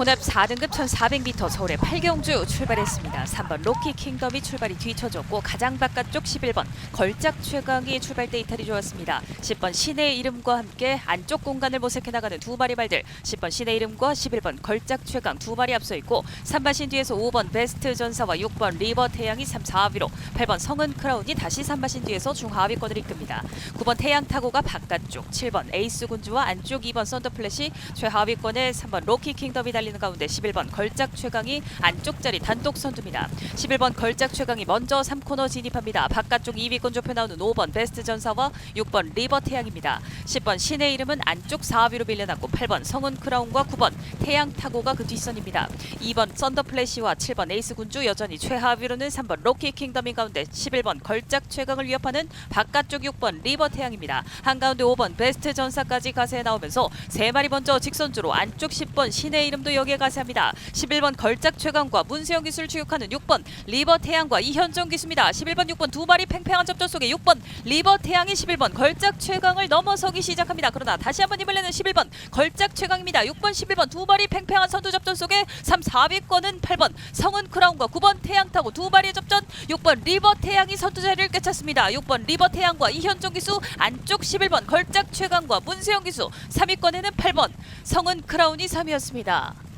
혼합 4등급 1400m 서울의 팔경주 출발했습니다. 3번 로키 킹덤이 출발이 뒤쳐졌고 가장 바깥쪽 11번 걸작 최강이 출발 때 이탈이 좋았습니다. 10번 신의 이름과 함께 안쪽 공간을 모색해 나가는 두 마리 말들 10번 신의 이름과 11번 걸작 최강 두 마리 앞서 있고 3마신 뒤에서 5번 베스트 전사와 6번 리버 태양이 3, 4위로 8번 성은 크라운이 다시 3마신 뒤에서 중하위권을 이끕니다. 9번 태양 타고가 바깥쪽 7번 에이스 군주와 안쪽 2번 썬더플래시 최하위권에 3번 로키 킹덤이 달 리는 가운데 11번 걸작 최강이 안쪽 자리 단독 선두입니다. 11번 걸작 최강이 먼저 3코너 진입합니다. 바깥쪽 2위권 좁혀 나오는 5번 베스트 전사와 6번 리버 태양입니다. 10번 신의 이름은 안쪽 4위로 밀려났고 8번 성은 크라운과 9번 태양 타고가 그 뒷선입니다. 2번 썬더 플래시와 7번 에이스 군주 여전히 최하위로는 3번 로키 킹덤인 가운데 11번 걸작 최강을 위협하는 바깥쪽 6번 리버 태양입니다. 한가운데 5번 베스트 전사까지 가세해 나오면서 세 마리 먼저 직선주로 안쪽 10번 신의 이름도 여기에 가세합니다. 11번 걸작 최강과 문세영 기수를 추격하는 6번 리버 태양과 이현정 기수입니다. 11번 6번 두 마리 팽팽한 접전 속에 6번 리버 태양이 11번 걸작 최강을 넘어서기 시작합니다. 그러나 다시 한번 힘을 내는 11번 걸작 최강입니다. 6번 11번 두 마리 팽팽한 선두 접전 속에 3, 4위권은 8번 성은 크라운과 9번 태양 타고 두 마리의 접전 6번 리버 태양이 선두 자리를 꿰찼습니다. 6번 리버 태양과 이현정 기수 안쪽 11번 걸작 최강과 문세영 기수 3위권에는 8번 성은 크라운이 3위였습니다.